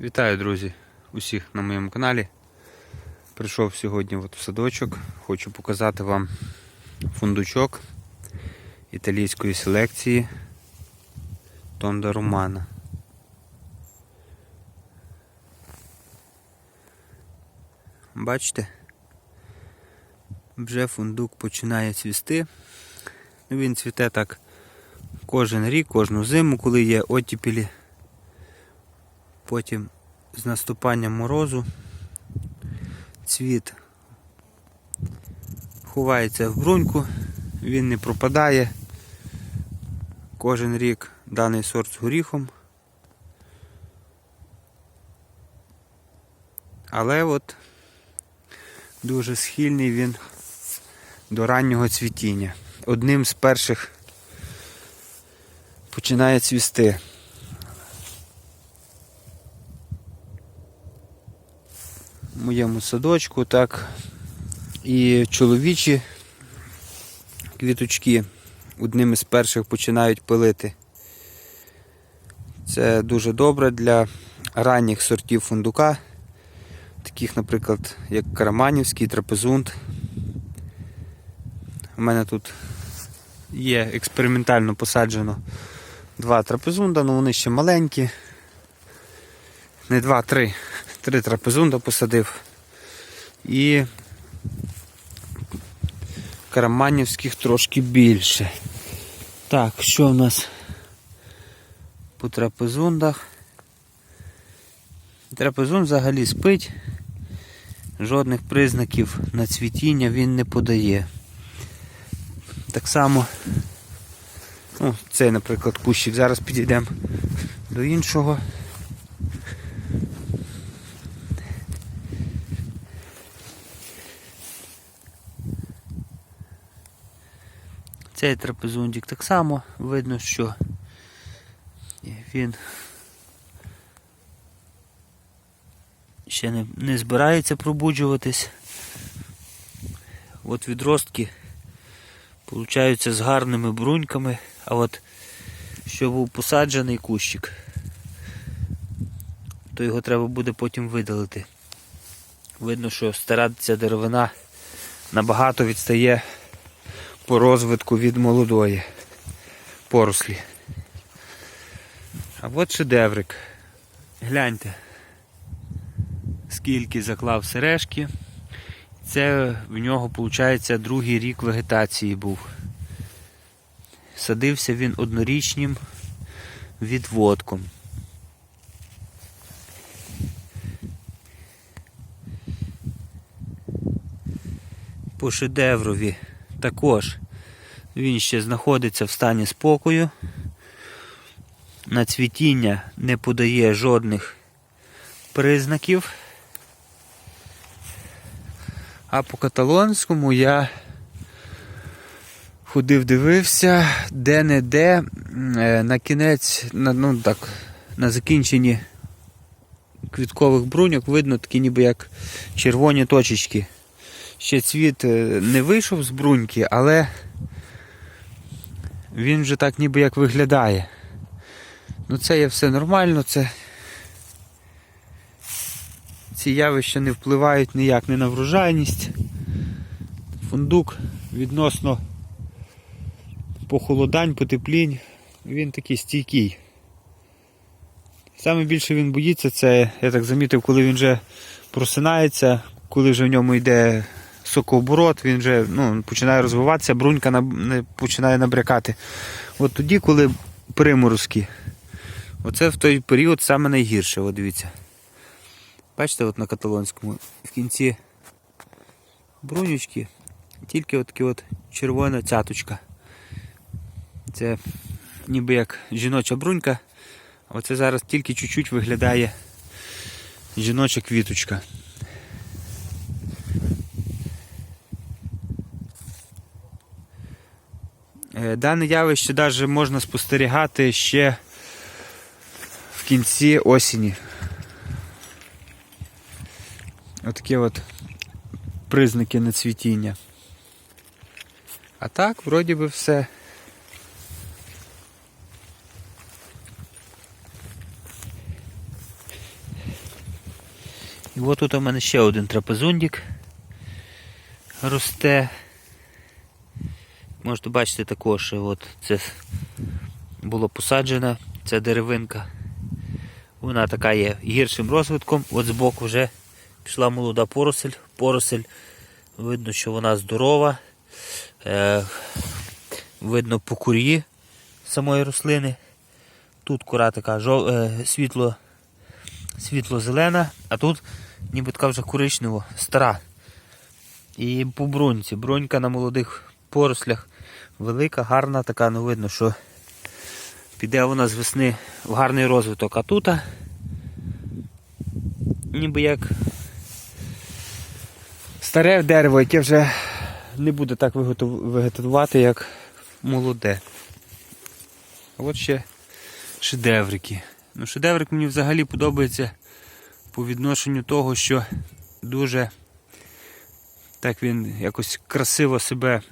Вітаю, друзі, усіх на моєму каналі. Прийшов сьогодні от в садочок. Хочу показати вам фундучок італійської селекції Тонда Романа. Бачите? Вже фундук починає цвісти. Він цвіте так кожен рік, кожну зиму, коли є оттіпілі. Потім з наступанням морозу цвіт ховається в бруньку, він не пропадає. Кожен рік даний сорт з горіхом. Але от дуже схильний він до раннього цвітіння. Одним з перших починає цвісти. Моєму садочку, так. І чоловічі квіточки одним із перших починають пилити. Це дуже добре для ранніх сортів фундука, таких, наприклад, як Караманівський, трапезунд. У мене тут є експериментально посаджено два трапезунда, але вони ще маленькі. Не два, три. Три трапезунда посадив. І караманівських трошки більше. Так, що в нас по трапезундах? Трапезунд взагалі спить. Жодних признаків на цвітіння він не подає. Так само, ну, цей, наприклад, кущик. Зараз підійдемо до іншого. Цей трапезундик так само видно, що він ще не, не збирається пробуджуватись. От відростки получаються з гарними бруньками, а от що був посаджений кущик, то його треба буде потім видалити. Видно, що стара ця деревина набагато відстає по розвитку від молодої порослі. А от шедеврик. Гляньте, скільки заклав сережки. Це в нього, виходить, другий рік вегетації був. Садився він однорічним відводком. По шедеврові також він ще знаходиться в стані спокою. На цвітіння не подає жодних признаків. А по каталонському я ходив, дивився, де-не-де е, на кінець, на, ну так, на закінченні квіткових бруньок видно такі ніби як червоні точечки. Ще цвіт е, не вийшов з бруньки, але він вже так ніби як виглядає. Ну це є все нормально, це ці явища не впливають ніяк не на врожайність. Фундук відносно похолодань, потеплінь, він такий стійкий. Саме більше він боїться, це, я так замітив, коли він вже просинається, коли вже в ньому йде сокооборот, він вже ну, починає розвиватися, брунька наб... починає набрякати. От тоді, коли приморозки, оце в той період саме найгірше, от дивіться. Бачите, от на каталонському в кінці брунючки тільки от такі от червона цяточка. Це ніби як жіноча брунька. Оце зараз тільки чуть-чуть виглядає жіноча квіточка. Дане явище навіть можна спостерігати ще в кінці осені. Отакі от признаки на цвітіння. А так, вроді би все. І от тут у мене ще один трапезундік росте. Можете бачити також, от це було посаджена ця деревинка. Вона така є гіршим розвитком. От збоку вже пішла молода поросель. Поросель видно, що вона здорова. Е, видно по кур'ї самої рослини. Тут кора така жов... е, світло, світло-зелена, а тут ніби така вже коричнево, стара. І по бруньці. Брунька на молодих порослях велика, гарна, така, ну видно, що піде вона з весни в гарний розвиток. А тут ніби як старе дерево, яке вже не буде так вегетувати, як молоде. А от ще шедеврики. Ну, шедеврик мені взагалі подобається по відношенню того, що дуже так він якось красиво себе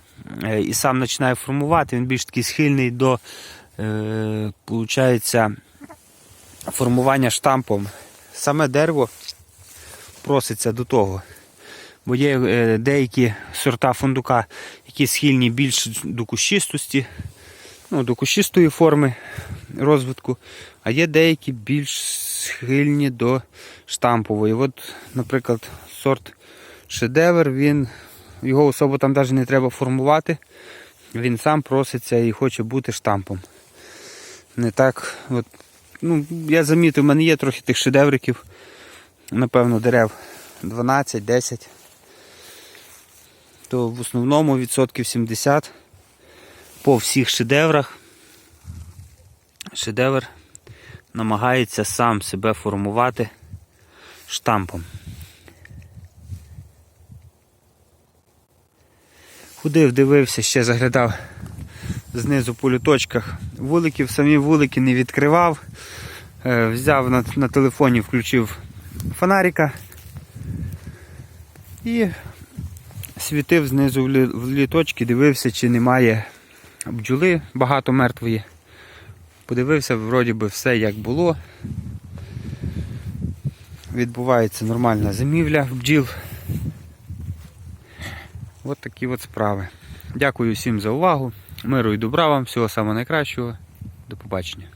і сам починає формувати. Він більш такий схильний до е, получається, формування штампом. Саме дерево проситься до того. Бо є е, деякі сорта фундука, які схильні більш до кущистості, ну, до кущистої форми розвитку, а є деякі більш схильні до штампової. От, наприклад, сорт шедевр, він, його особо там навіть не треба формувати. Він сам проситься і хоче бути штампом. Не так, от, ну, я замітив, в мене є трохи тих шедевриків, напевно, дерев 12-10 то в основному відсотків 70 по всіх шедеврах шедевр намагається сам себе формувати штампом. Ходив, дивився, ще заглядав знизу по люточках вуликів, самі вулики не відкривав. Е, Взяв на, на телефоні, включив фонарика і світив знизу в лі- в літочки, дивився, чи немає бджоли багато мертвої. Подивився, вроді би все як було. Відбувається нормальна зимівля бджіл. От такі от справи. Дякую всім за увагу. Миру і добра вам, всього самого найкращого. До побачення.